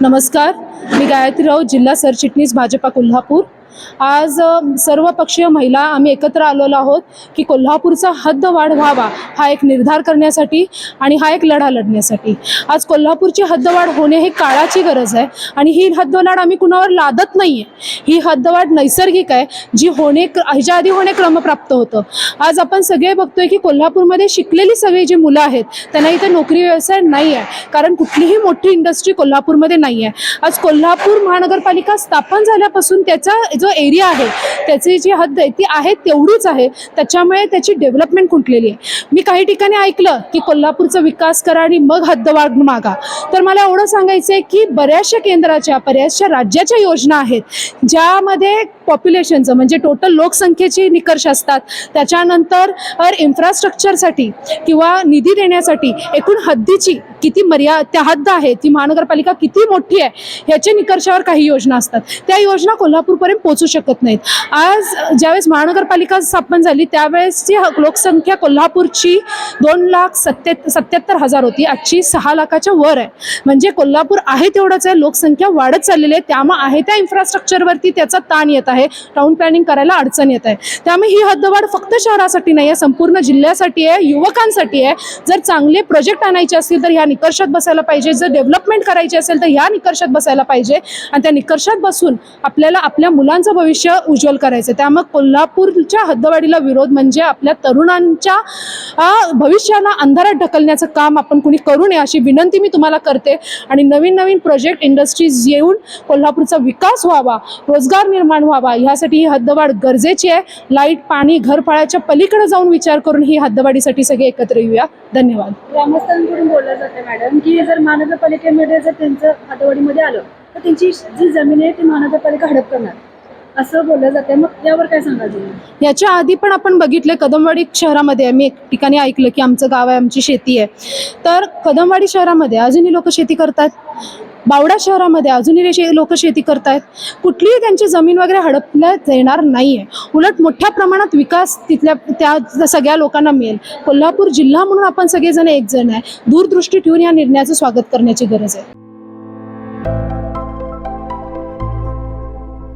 नमस्कार. मी गायत्री राऊत जिल्हा सरचिटणीस भाजपा कोल्हापूर. आज सर्व पक्षीय महिला आम्ही एकत्र आलेलो आहोत की कोल्हापूरचा हद्दवाढ व्हावा हा एक निर्धार करण्यासाठी आणि हा एक लढा लढण्यासाठी. आज कोल्हापूरची हद्दवाढ होणे हे काळाची गरज आहे आणि ही हद्दवाढ आम्ही कुणावर लादत नाही आहे ही हद्दवाढ नैसर्गिक आहे जी होणे ह्याच्या आधी होणे क्रमप्राप्त होतं. आज आपण सगळे बघतोय की कोल्हापूरमध्ये शिकलेली सगळी जी मुलं आहेत त्यांना इथे नोकरी व्यवसाय नाही आहे कारण कुठलीही मोठी इंडस्ट्री कोल्हापूरमध्ये नाही आहे आज कोल्हापूर महानगरपालिका स्थापन झाल्यापासून त्याचा जो एरिया आहे त्याची जी हद्द आहे ती आहे तेवढीच आहे. त्याच्यामुळे त्याची डेव्हलपमेंट खुंटलेली आहे? मी काही ठिकाणी ऐकलं की कोल्हापूरचा विकास करा आणि मग हद्द वाढ मागा. तर मला एवढं सांगायचं आहे की बऱ्याचशा केंद्राच्या बऱ्याचशा राज्याच्या योजना आहेत ज्यामध्ये पॉप्युलेशनचं म्हणजे टोटल लोकसंख्येची निकष असतात. त्याच्यानंतर इन्फ्रास्ट्रक्चरसाठी किंवा निधी देण्यासाठी एकूण हद्दीची किती मर्या त्या हद्द आहे ती महानगरपालिका किती मोठी आहे ह्याच्या निकर्षावर काही योजना असतात. त्या योजना कोल्हापूरपर्यंत पोहोचू शकत नाहीत. आज ज्यावेळेस महानगरपालिका स्थापन झाली त्यावेळेसची ह- लोकसंख्या कोल्हापूरची दोन लाख सत्ते सत्याहत्तर हजार होती. आजची सहा लाखाच्या वर आहे. म्हणजे कोल्हापूर आहे तेवढंच आहे लोकसंख्या वाढत चाललेली आहे त्यामुळे आहे त्या इन्फ्रास्ट्रक्चरवरती त्याचा ताण येत आहे. टाउन प्लॅनिंग करायला अडचण येत आहे. त्यामुळे ही हद्दवाढ फक्त शहरासाठी नाही आहे संपूर्ण जिल्ह्यासाठी आहे युवकांसाठी आहे. जर चांगले प्रोजेक्ट आणायचे असतील तर ह्या निकर्षात बसायला पाहिजे. जर डेव्हलपमेंट करायची असेल तर ह्या निकर्षात बसायला पाहिजे. आणि त्या निकर्षात बसून आपल्याला आपल्या मुलांचं भविष्य उज्ज्वल करायचं आहे. त्यामुळे कोल्हापूरच्या हद्दवाढीला विरोध म्हणजे आपल्या तरुणांच्या भविष्याला अंधारात ढकलण्याचं काम आपण कुणी करू नये अशी विनंती मी तुम्हाला करते. आणि नवीन नवीन प्रोजेक्ट इंडस्ट्रीज येऊन कोल्हापूरचा विकास व्हावा रोजगार निर्माण व्हावा ह्यासाठी ही हद्दवाढ गरजेची आहे. लाइट पाणी घरफळाच्या पलीकडे जाऊन विचार करून ही हद्दवाढीसाठी सगळे एकत्र येऊया. धन्यवाद. ग्रामस्थांकडून बोललं जातं मॅडम की जर महानगरपालिकेमध्ये जर त्यांचं हातवाडीमध्ये आलं तर त्यांची जी जमीन आहे ती महानगरपालिका हडप करणार. असं बोललं जातं. मग यावर काय सांगाल तुम्ही? याच्या आधी पण आपण बघितलं कदमवाडी शहरामध्ये मी एक ठिकाणी ऐकलं की आमचं गाव आहे आमची शेती आहे. तर कदमवाडी शहरामध्ये अजूनही लोक शेती करतात बावडा शहरामध्ये अजूनही लोक शेती करतायत. कुठलीही त्यांची जमीन वगैरे हडपल्या येणार नाही आहे उलट मोठ्या प्रमाणात विकास तिथल्या त्या सगळ्या लोकांना मिळेल. कोल्हापूर जिल्हा म्हणून आपण सगळेजण एक जण आहे. दूरदृष्टी ठेवून या निर्णयाचं स्वागत करण्याची गरज आहे.